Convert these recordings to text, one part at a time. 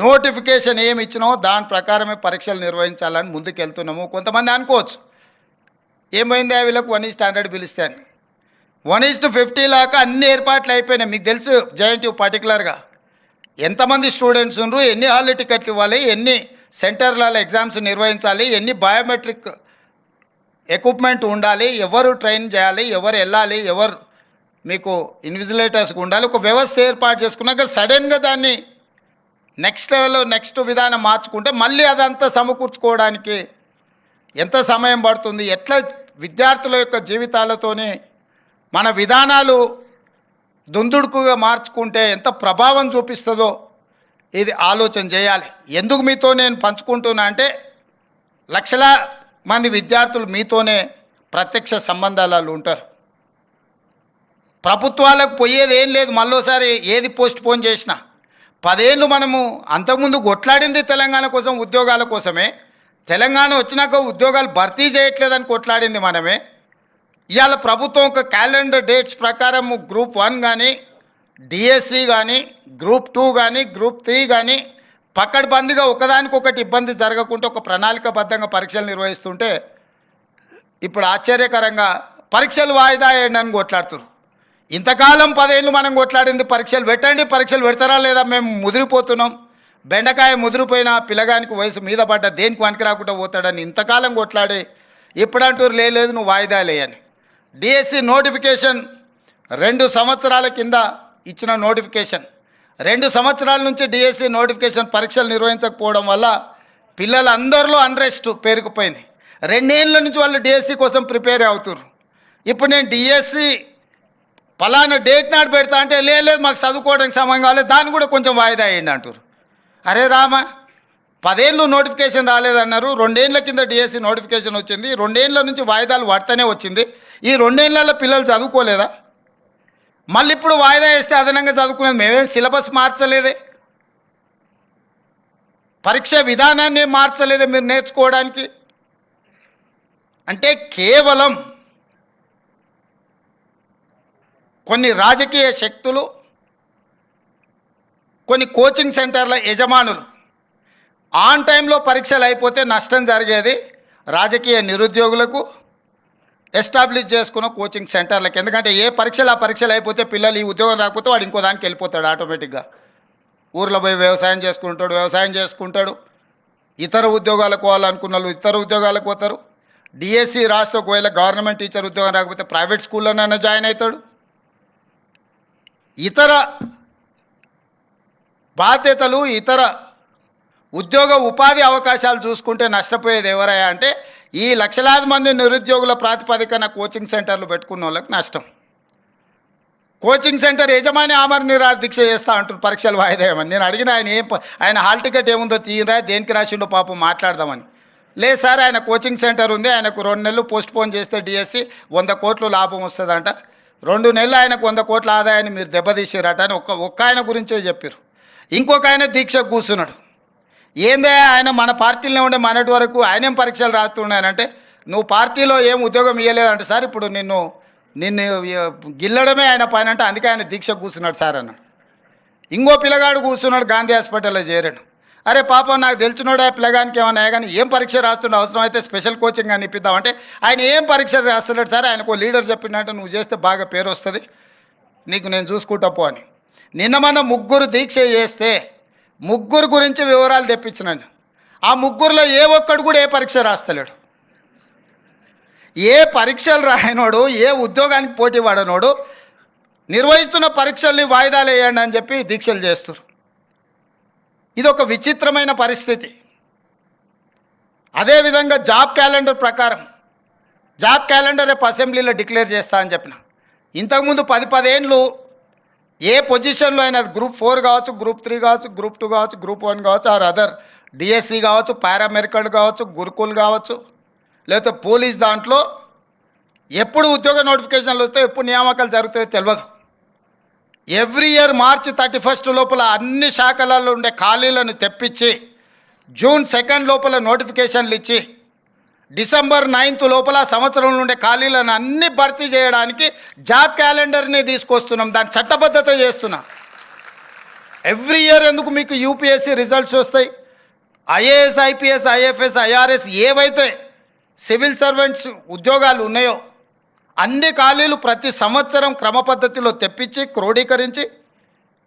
Notification ఏమి ఇచ్చినామో దాని ప్రకారమే పరీక్షలు నిర్వహించాలని ముందుకెళ్తున్నాము. కొంతమంది అనుకోవచ్చు. ఏమైంది వీళ్ళకు? వన్ ఈజ్ స్టాండర్డ్ పిలిస్తే అని. వన్ ఈజ్ టు ఫిఫ్టీ లాగా అన్ని ఏర్పాట్లు అయిపోయినాయి. మీకు తెలుసు జేఎన్టీ పర్టికులర్గా ఎంతమంది స్టూడెంట్స్ ఉండ్రు? ఎన్ని హాల్ టికెట్లు ఇవ్వాలి? ఎన్ని సెంటర్లలో ఎగ్జామ్స్ నిర్వహించాలి? ఎన్ని బయోమెట్రిక్ ఎక్విప్మెంట్ ఉండాలి? ఎవరు ట్రైన్ చేయాలి? ఎవరు వెళ్ళాలి? ఎవరు మీకు ఇన్విజిలేటర్స్కి ఉండాలి? ఒక వ్యవస్థ ఏర్పాటు చేసుకున్నాక సడన్గా దాన్ని నెక్స్ట్ లెవెల్లో నెక్స్ట్ విధానం మార్చుకుంటే మళ్ళీ అదంతా సమకూర్చుకోవడానికి ఎంత సమయం పడుతుంది ఎట్లా విద్యార్థుల యొక్క జీవితాలతోనే మన విధానాలు దుందుడుకుగా మార్చుకుంటే ఎంత ప్రభావం చూపిస్తుందో ఇది ఆలోచన చేయాలి. ఎందుకు మీతో నేను పంచుకుంటున్నా అంటే లక్షల మంది విద్యార్థులు మీతోనే ప్రత్యక్ష సంబంధాలు ఉంటారు. ప్రభుత్వాలకు పోయేది ఏం లేదు మళ్ళోసారి ఏది పోస్ట్ పోన్ చేసినా. పదేళ్ళు మనము అంతకుముందు కొట్లాడింది తెలంగాణ కోసం ఉద్యోగాల కోసమే. తెలంగాణ వచ్చినాక ఉద్యోగాలు భర్తీ చేయట్లేదని కొట్లాడింది మనమే. ఇవాళ ప్రభుత్వం ఒక క్యాలెండర్ డేట్స్ ప్రకారం గ్రూప్ వన్ కానీ డిఎస్సి కానీ గ్రూప్ టూ కానీ గ్రూప్ త్రీ కానీ పక్కడబందిగా ఒకదానికొకటి ఇబ్బంది జరగకుండా ఒక ప్రణాళికబద్ధంగా పరీక్షలు నిర్వహిస్తుంటే ఇప్పుడు ఆశ్చర్యకరంగా పరీక్షలు వాయిదా వేయండి అని కొట్లాడుతున్నారు ఇంతకాలం పదేళ్ళు మనం కొట్లాడింది పరీక్షలు పెట్టండి పరీక్షలు పెడతారా లేదా మేము ముదిరిపోతున్నాం. బెండకాయ ముదిరిపోయిన పిల్లగానికి వయసు మీద పడ్డ దేనికి వనికి రాకుండా పోతాడని ఇంతకాలం కొట్లాడి ఇప్పుడంటూరు లేదు నువ్వు వాయిదా లేయని. డిఎస్సి నోటిఫికేషన్ రెండు సంవత్సరాల కింద ఇచ్చిన నోటిఫికేషన్. రెండు సంవత్సరాల నుంచి డిఎస్సి నోటిఫికేషన్ పరీక్షలు నిర్వహించకపోవడం వల్ల పిల్లలందరిలో అన్రెస్ట్ పేరుకుపోయింది. రెండేళ్ళ నుంచి వాళ్ళు డిఎస్సి కోసం ప్రిపేర్ అవుతున్నారు ఇప్పుడు నేను డిఎస్సి ఫలానా డేట్ నాడు పెడతా అంటే "లే, లేదు మాకు చదువుకోవడానికి సమయం కావాలి దాన్ని కూడా కొంచెం వాయిదా వేయండి అంటారు అరే రామా పదేళ్ళు నోటిఫికేషన్ రాలేదన్నారు రెండేళ్ళ కింద డిఎస్సి నోటిఫికేషన్ వచ్చింది రెండేళ్ళ నుంచి వాయిదాలు పడతానే వచ్చింది ఈ రెండేళ్ళలో పిల్లలు చదువుకోలేదా? మళ్ళీ ఇప్పుడు వాయిదా వేస్తే అదనంగా చదువుకునేది మేమేం సిలబస్ మార్చలేదే. పరీక్ష విధానాన్ని మార్చలేదే మీరు నేర్చుకోవడానికి. అంటే కేవలం కొన్ని రాజకీయ శక్తులు కొన్ని కోచింగ్ సెంటర్ల యజమానులు. ఆన్ టైంలో పరీక్షలు అయిపోతే నష్టం జరిగేది రాజకీయ నిరుద్యోగులకు ఎస్టాబ్లిష్ చేసుకున్న కోచింగ్ సెంటర్లకు. ఎందుకంటే ఏ పరీక్షలు ఆ పరీక్షలు అయిపోతే పిల్లలు ఈ ఉద్యోగం రాకపోతే వాడు ఇంకో దానికి వెళ్ళిపోతాడు ఆటోమేటిక్గా. ఊర్లో పోయి వ్యవసాయం చేసుకుంటాడు వ్యవసాయం చేసుకుంటాడు. ఇతర ఉద్యోగాలకు పోవాలనుకున్న వాళ్ళు ఇతర ఉద్యోగాలకు పోతారు. డిఎస్సి రాస్తే ఒకవేళ గవర్నమెంట్ టీచర్ ఉద్యోగం రాకపోతే ప్రైవేట్ స్కూల్లోనైనా జాయిన్ అవుతాడు. ఇతర బాధ్యతలు ఇతర ఉద్యోగ ఉపాధి అవకాశాలు చూసుకుంటే నష్టపోయేది ఎవరయ్యా అంటే ఈ లక్షలాది మంది నిరుద్యోగుల ప్రాతిపదికన కోచింగ్ సెంటర్లు పెట్టుకున్న వాళ్ళకి నష్టం. కోచింగ్ సెంటర్ యజమాని ఆమర నిరాదీక్ష దీక్ష చేస్తా అంటారు పరీక్షలు వాయిదేయమని నేను అడిగిన ఆయన ఏం ఆయన హాల్ టికెట్ ఏముందో తీయరా దేనికి రాసిండో పాపం మాట్లాడదామని. లేదు సార్ ఆయన కోచింగ్ సెంటర్ ఉంది ఆయనకు రెండు నెలలు పోస్ట్ పోన్ చేస్తే డిఎస్సి వంద కోట్లు లాభం వస్తుందంట. రెండు నెలలు ఆయనకు వంద కోట్ల ఆదాయాన్ని మీరు దెబ్బతీసిరట అని ఒక్క ఒక్క ఆయన గురించే చెప్పారు ఇంకొక ఆయన దీక్ష కూర్చున్నాడు. ఏందే ఆయన మన పార్టీలో ఉండే మనటి వరకు ఆయనేం పరీక్షలు రాస్తున్నాయనంటే నువ్వు పార్టీలో ఏం ఉద్యోగం ఇవ్వలేదంటే సార్ ఇప్పుడు నిన్ను నిన్ను గిల్లడమే ఆయన పైన అంటే అందుకే ఆయన దీక్ష కూర్చున్నాడు సార్ అన్నాడు. ఇంకో పిల్లగాడు కూర్చున్నాడు గాంధీ హాస్పిటల్లో చేరాడు. అరే పాపం నాకు తెలిసినోడే పిల్లగానికి ఏమన్నా కానీ ఏం పరీక్ష రాస్తుండే అవసరం అయితే స్పెషల్ కోచింగ్ అని ఇప్పిద్దామంటే ఆయన ఏం పరీక్ష రాస్తున్నాడు సార్? ఆయనకు లీడర్ చెప్పినట్టు నువ్వు చేస్తే బాగా పేరు వస్తుంది. నీకు నేను చూసుకుంటాపో అని. నిన్న మన ముగ్గురు దీక్ష చేస్తే ముగ్గురు గురించి వివరాలు తెప్పించినాను ఆ ముగ్గురులో ఏ ఒక్కడు కూడా ఏ పరీక్ష రాస్తలేడు. ఏ పరీక్షలు రాయనోడు ఏ ఉద్యోగానికి పోటీ పడనోడు నిర్వహిస్తున్న పరీక్షల్ని వాయిదాలు వేయండి అని చెప్పి దీక్షలు చేస్తారు ఇది ఒక విచిత్రమైన పరిస్థితి. అదేవిధంగా జాబ్ క్యాలెండర్ ప్రకారం జాబ్ క్యాలెండర్ రేపు అసెంబ్లీలో డిక్లేర్ చేస్తా అని చెప్పిన. ఇంతకుముందు పది పదేళ్ళు ఏ పొజిషన్లో అయినా గ్రూప్ ఫోర్ కావచ్చు గ్రూప్ త్రీ కావచ్చు గ్రూప్ టూ కావచ్చు గ్రూప్ వన్ కావచ్చు ఆర్ అదర్ డిఎస్సి కావచ్చు పారామెడికల్ కావచ్చు గురుకుల్ కావచ్చు లేకపోతే పోలీస్ దాంట్లో ఎప్పుడు ఉద్యోగ నోటిఫికేషన్లు వస్తాయో ఎప్పుడు నియామకాలు జరుగుతాయో తెలియదు. Every year March thirty first లోపల అన్ని శాఖలలో ఉండే ఖాళీలను తెప్పించి జూన్ సెకండ్ లోపల నోటిఫికేషన్లు ఇచ్చి డిసెంబర్ నైన్త్ లోపల సంవత్సరం నుండి ఖాళీలను అన్ని భర్తీ చేయడానికి జాబ్ క్యాలెండర్ని తీసుకొస్తున్నాం. దాని చట్టబద్ధత చేస్తున్నాం. ఎవ్రీ ఇయర్ ఎందుకు మీకు యూపీఎస్సీ రిజల్ట్స్ వస్తాయి? ఐఏఎస్ ఐపీఎస్ ఐఎఫ్ఎస్ ఐఆర్ఎస్ ఏవైతే సివిల్ సర్వెంట్స్ ఉద్యోగాలు ఉన్నాయో అన్ని ఖాళీలు ప్రతి సంవత్సరం క్రమ పద్ధతిలో తెప్పించి క్రోడీకరించి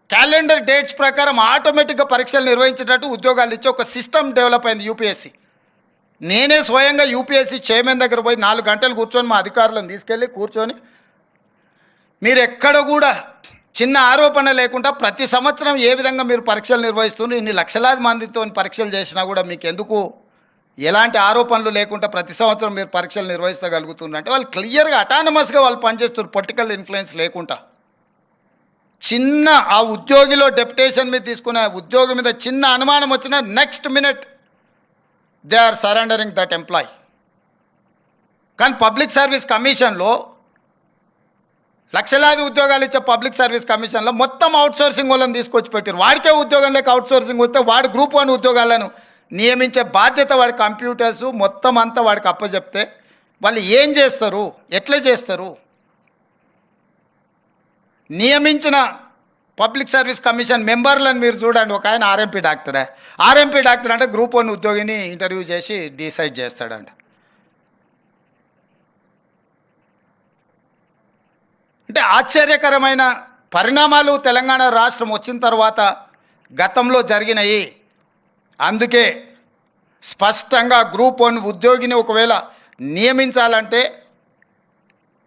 క్యాలెండర్ డేట్స్ ప్రకారం ఆటోమేటిక్గా పరీక్షలు నిర్వహించేటట్టు ఉద్యోగాలు ఇచ్చి ఒక సిస్టమ్ డెవలప్ అయింది యూపీఎస్సీ. నేనే స్వయంగా యూపీఎస్సీ చైర్మన్ దగ్గర పోయి నాలుగు గంటలు కూర్చొని మా అధికారులను తీసుకెళ్ళి కూర్చొని మీరు ఎక్కడ కూడా చిన్న ఆరోపణ లేకుండా ప్రతి సంవత్సరం ఏ విధంగా మీరు పరీక్షలు నిర్వహిస్తున్నారు ఇన్ని లక్షలాది మందితో పరీక్షలు చేసినా కూడా మీకు ఎందుకు ఎలాంటి ఆరోపణలు లేకుండా ప్రతి సంవత్సరం మీరు పరీక్షలు నిర్వహించగలుగుతున్నారంటే వాళ్ళు క్లియర్గా అటానమస్గా వాళ్ళు పనిచేస్తున్నారు పొలిటికల్ ఇన్ఫ్లుయెన్స్ లేకుండా. చిన్న ఆ ఉద్యోగిలో డెప్యుటేషన్ మీద తీసుకునే ఉద్యోగి మీద చిన్న అనుమానం వచ్చినా next minute they are surrendering that employee కానీ పబ్లిక్ సర్వీస్ కమిషన్లో లక్షలాది ఉద్యోగాలు ఇచ్చే పబ్లిక్ సర్వీస్ కమిషన్లో మొత్తం అవుట్సోర్సింగ్ వాళ్ళని తీసుకొచ్చి పెట్టారు వాడికే ఉద్యోగం లేక అవుట్సోర్సింగ్ వస్తే వాడు గ్రూప్ వన్ ఉద్యోగాలను నియమించే బాధ్యత వాడి కంప్యూటర్స్ మొత్తం అంతా వాడికి అప్పచెప్తే వాళ్ళు ఏం చేస్తారు? ఎట్లా చేస్తారు? నియమించిన పబ్లిక్ సర్వీస్ కమిషన్ మెంబర్లను మీరు చూడండి. ఒక ఆయన ఆర్ఎంపీ డాక్టరే. ఆర్ఎంపీ డాక్టర్ అంటే గ్రూప్ వన్ ఉద్యోగిని ఇంటర్వ్యూ చేసి డిసైడ్ చేస్తాడంట. అంటే ఆశ్చర్యకరమైన పరిణామాలు తెలంగాణ రాష్ట్రం వచ్చిన తర్వాత గతంలో జరిగినాయి. అందుకే స్పష్టంగా గ్రూప్ వన్ ఉద్యోగిని ఒకవేళ నియమించాలంటే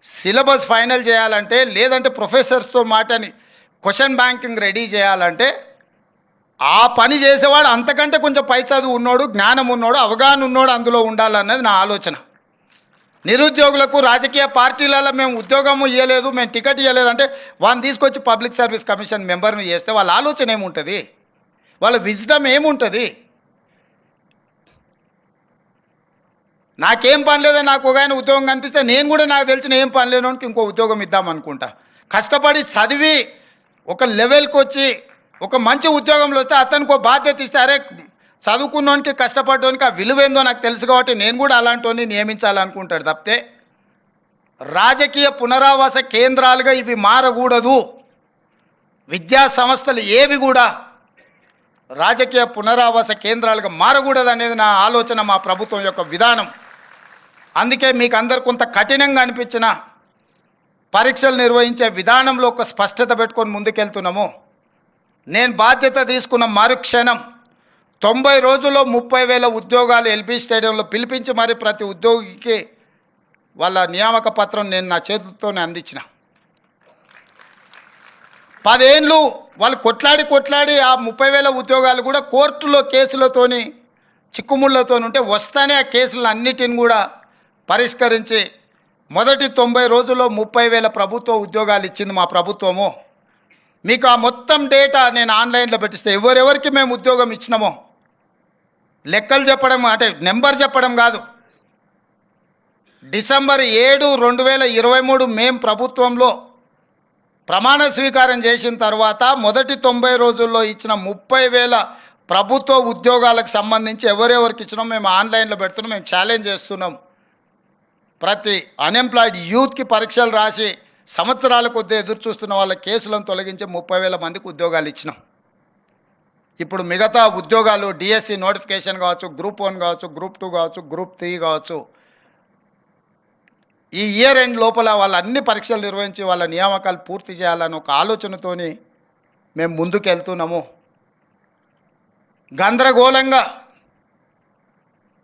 సిలబస్ ఫైనల్ చేయాలంటే లేదంటే ప్రొఫెసర్స్తో మాటని క్వశ్చన్ బ్యాంకింగ్ రెడీ చేయాలంటే ఆ పని చేసేవాడు అంతకంటే కొంచెం పై చదువు ఉన్నోడు జ్ఞానం ఉన్నోడు అవగాహన ఉన్నోడు అందులో ఉండాలన్నది నా ఆలోచన. నిరుద్యోగులకు రాజకీయ పార్టీలలో మేము ఉద్యోగం ఇవ్వలేదు మేము టికెట్ ఇవ్వలేదు అంటే వాళ్ళని తీసుకొచ్చి పబ్లిక్ సర్వీస్ కమిషన్ మెంబర్ని చేస్తే వాళ్ళ ఆలోచన ఏముంటుంది? వాళ్ళ విజ్డమ్ ఏముంటుంది? నాకేం పని లేదో నాకు ఒక ఆయన ఉద్యోగం కనిపిస్తే నేను కూడా నాకు తెలిసిన ఏం పని లేనోనికి ఇంకో ఉద్యోగం ఇద్దాం అనుకుంటా. కష్టపడి చదివి ఒక లెవెల్కి వచ్చి ఒక మంచి ఉద్యోగంలో వస్తే అతనికి ఒక బాధ్యత ఇస్తే అరే చదువుకున్నోనికి కష్టపడ్డానికి ఆ విలువేందో నాకు తెలుసు కాబట్టి నేను కూడా అలాంటి నియమించాలనుకుంటాడు తప్పితే రాజకీయ పునరావాస కేంద్రాలుగా ఇవి మారకూడదు. విద్యా సంస్థలు ఏవి కూడా రాజకీయ పునరావాస కేంద్రాలుగా మారకూడదు అనేది నా ఆలోచన మా ప్రభుత్వం యొక్క విధానం. అందుకే మీకు అందరు కొంత కఠినంగా అనిపించిన పరీక్షలు నిర్వహించే విధానంలో ఒక స్పష్టత పెట్టుకొని ముందుకెళ్తున్నాము. నేను బాధ్యత తీసుకున్న మరుక్షణం తొంభై రోజుల్లో ముప్పై వేల ఉద్యోగాలు ఎల్బీ స్టేడియంలో పిలిపించి మరి ప్రతి ఉద్యోగికి వాళ్ళ నియామక పత్రం నేను నా చేతులతోనే అందించిన. పదేళ్ళు వాళ్ళు కొట్లాడి కొట్లాడి ఆ ముప్పై వేల ఉద్యోగాలు కూడా కోర్టులో కేసులతోని చిక్కుముళ్ళతో ఉంటే వస్తానే ఆ కేసులను అన్నిటిని కూడా పరిష్కరించి మొదటి తొంభై రోజుల్లో ముప్పై వేల ప్రభుత్వ ఉద్యోగాలు ఇచ్చింది మా ప్రభుత్వము. మీకు ఆ మొత్తం డేటా నేను ఆన్లైన్లో పెట్టిస్తే ఎవరెవరికి మేము ఉద్యోగం ఇచ్చినామో లెక్కలు చెప్పడం అంటే నెంబర్ చెప్పడం కాదు. డిసెంబర్ ఏడు రెండు వేల ఇరవై మూడు మేము ప్రభుత్వంలో ప్రమాణ స్వీకారం చేసిన తర్వాత మొదటి తొంభై రోజుల్లో ఇచ్చిన ముప్పై వేల ప్రభుత్వ ఉద్యోగాలకు సంబంధించి ఎవరెవరికి ఇచ్చినాం మేము ఆన్లైన్లో పెడుతున్నాం మేము ఛాలెంజ్ చేస్తున్నాం. ప్రతి అన్ఎంప్లాయిడ్ యూత్కి పరీక్షలు రాసి సంవత్సరాల కొద్దీ ఎదురు చూస్తున్న వాళ్ళ కేసులను తొలగించి ముప్పై వేల మందికి ఉద్యోగాలు ఇచ్చినాం. ఇప్పుడు మిగతా ఉద్యోగాలు డిఎస్సి నోటిఫికేషన్ కావచ్చు గ్రూప్ వన్ కావచ్చు గ్రూప్ టూ కావచ్చు గ్రూప్ త్రీ కావచ్చు ఈ ఇయర్ ఎండ్ లోపల వాళ్ళ అన్ని పరీక్షలు నిర్వహించి వాళ్ళ నియామకాలు పూర్తి చేయాలని ఒక ఆలోచనతోని మేము ముందుకెళ్తున్నాము. గందరగోళంగా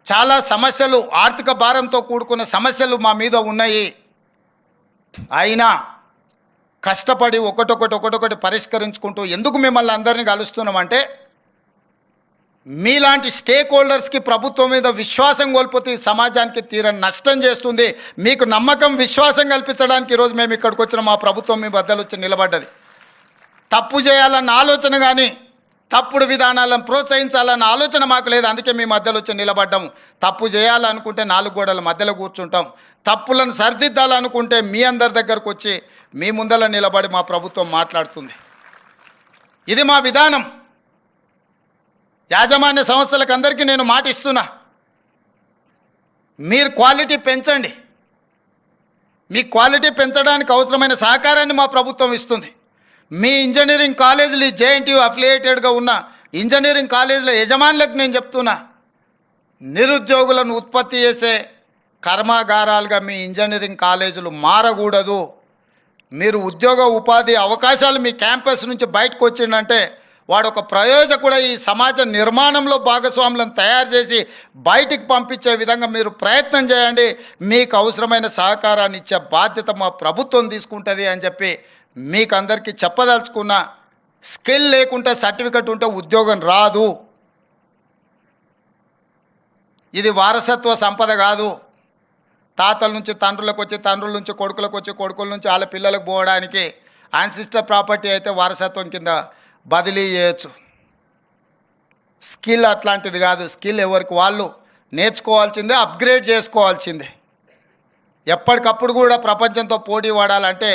చాలా సమస్యలు ఆర్థిక భారంతో కూడుకున్న సమస్యలు మా మీద ఉన్నాయి. అయినా కష్టపడి ఒకటొకటి ఒకటొకటి పరిష్కరించుకుంటూ ఎందుకు మిమ్మల్ని అందరినీ కలుస్తున్నామంటే మీలాంటి స్టేక్ హోల్డర్స్కి ప్రభుత్వం మీద విశ్వాసం కోల్పోతే సమాజానికి తీరని నష్టం చేస్తుంది. మీకు నమ్మకం విశ్వాసం కల్పించడానికి ఈరోజు మేము ఇక్కడికి వచ్చిన. మా ప్రభుత్వం మీ బద్దలు వచ్చి నిలబడ్డది. తప్పు చేయాలన్న ఆలోచన కానీ తప్పుడు విధానాలను ప్రోత్సహించాలన్న ఆలోచన మాకు లేదు. అందుకే మీ మధ్యలో వచ్చి నిలబడ్డాము. తప్పు చేయాలనుకుంటే నాలుగు గోడల మధ్యలో కూర్చుంటాం. తప్పులను సరిదిద్దాలనుకుంటే మీ అందరి దగ్గరకు వచ్చి మీ ముందర నిలబడి మా ప్రభుత్వం మాట్లాడుతుంది. ఇది మా విధానం. యాజమాన్య సంస్థలకు అందరికీ నేను మాట ఇస్తున్నా. మీరు క్వాలిటీ పెంచండి. మీ క్వాలిటీ పెంచడానికి అవసరమైన సహకారాన్ని మా ప్రభుత్వం ఇస్తుంది. మీ ఇంజనీరింగ్ కాలేజీలు ఈ జేఎన్టీయూ అఫిలియేటెడ్గా ఉన్న ఇంజనీరింగ్ కాలేజీల యజమానులకు నేను చెప్తున్నా. నిరుద్యోగులను ఉత్పత్తి చేసే కర్మాగారాలుగా మీ ఇంజనీరింగ్ కాలేజీలు మారకూడదు. మీరు ఉద్యోగ ఉపాధి అవకాశాలు మీ క్యాంపస్ నుంచి బయటకు వచ్చిందంటే వాడు ఒక ప్రయోజకుడ ఈ సమాజ నిర్మాణంలో భాగస్వాములను తయారు చేసి బయటికి పంపించే విధంగా మీరు ప్రయత్నం చేయండి. మీకు అవసరమైన సహకారాన్ని ఇచ్చే బాధ్యత మా ప్రభుత్వం తీసుకుంటుంది అని చెప్పి మీకు అందరికీ చెప్పదలుచుకున్న స్కిల్ లేకుంటే సర్టిఫికెట్ ఉంటే ఉద్యోగం రాదు. ఇది వారసత్వ సంపద కాదు. తాతల నుంచి తండ్రులకు వచ్చి తండ్రుల నుంచి కొడుకులకు వచ్చి కొడుకుల నుంచి వాళ్ళ పిల్లలకు పోవడానికి ఆన్సిస్టర్ ప్రాపర్టీ అయితే వారసత్వం కింద బదిలీ చేయొచ్చు స్కిల్ అట్లాంటిది కాదు. స్కిల్ ఎవరికి వాళ్ళు నేర్చుకోవాల్సిందే అప్గ్రేడ్ చేసుకోవాల్సిందే. ఎప్పటికప్పుడు కూడా ప్రపంచంతో పోటీ పడాలంటే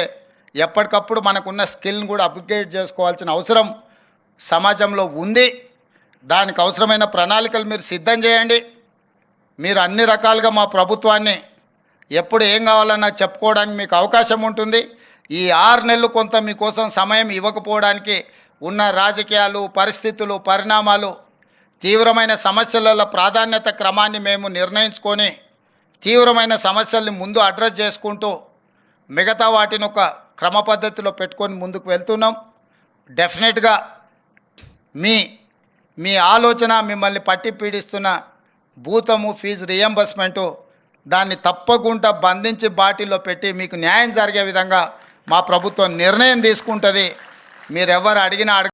ఎప్పటికప్పుడు మనకున్న స్కిల్ని కూడా అప్గ్రేడ్ చేసుకోవాల్సిన అవసరం సమాజంలో ఉంది. దానికి అవసరమైన ప్రణాళికలు మీరు సిద్ధం చేయండి. మీరు అన్ని రకాలుగా మా ప్రభుత్వాన్ని ఎప్పుడు ఏం కావాలన్నా చెప్పుకోవడానికి మీకు అవకాశం ఉంటుంది. ఈ ఆరు నెలలు కొంత మీకోసం సమయం ఇవ్వకపోవడానికి ఉన్న రాజకీయాలు పరిస్థితులు పరిణామాలు తీవ్రమైన సమస్యల ప్రాధాన్యత క్రమాన్ని మేము నిర్ణయించుకొని తీవ్రమైన సమస్యల్ని ముందు అడ్రస్ చేసుకుంటూ మిగతా వాటిని ఒక క్రమ పద్ధతిలో పెట్టుకొని ముందుకు వెళ్తున్నాం. డెఫినెట్గా మీ మీ ఆలోచన మిమ్మల్ని పట్టి పీడిస్తున్న భూతము ఫీజు రియంబర్స్మెంటు దాన్ని తప్పకుండా బంధించి బాటిల్లో పెట్టి మీకు న్యాయం జరిగే విధంగా మా ప్రభుత్వం నిర్ణయం తీసుకుంటుంది. మీరెవరు అడిగినా అడగ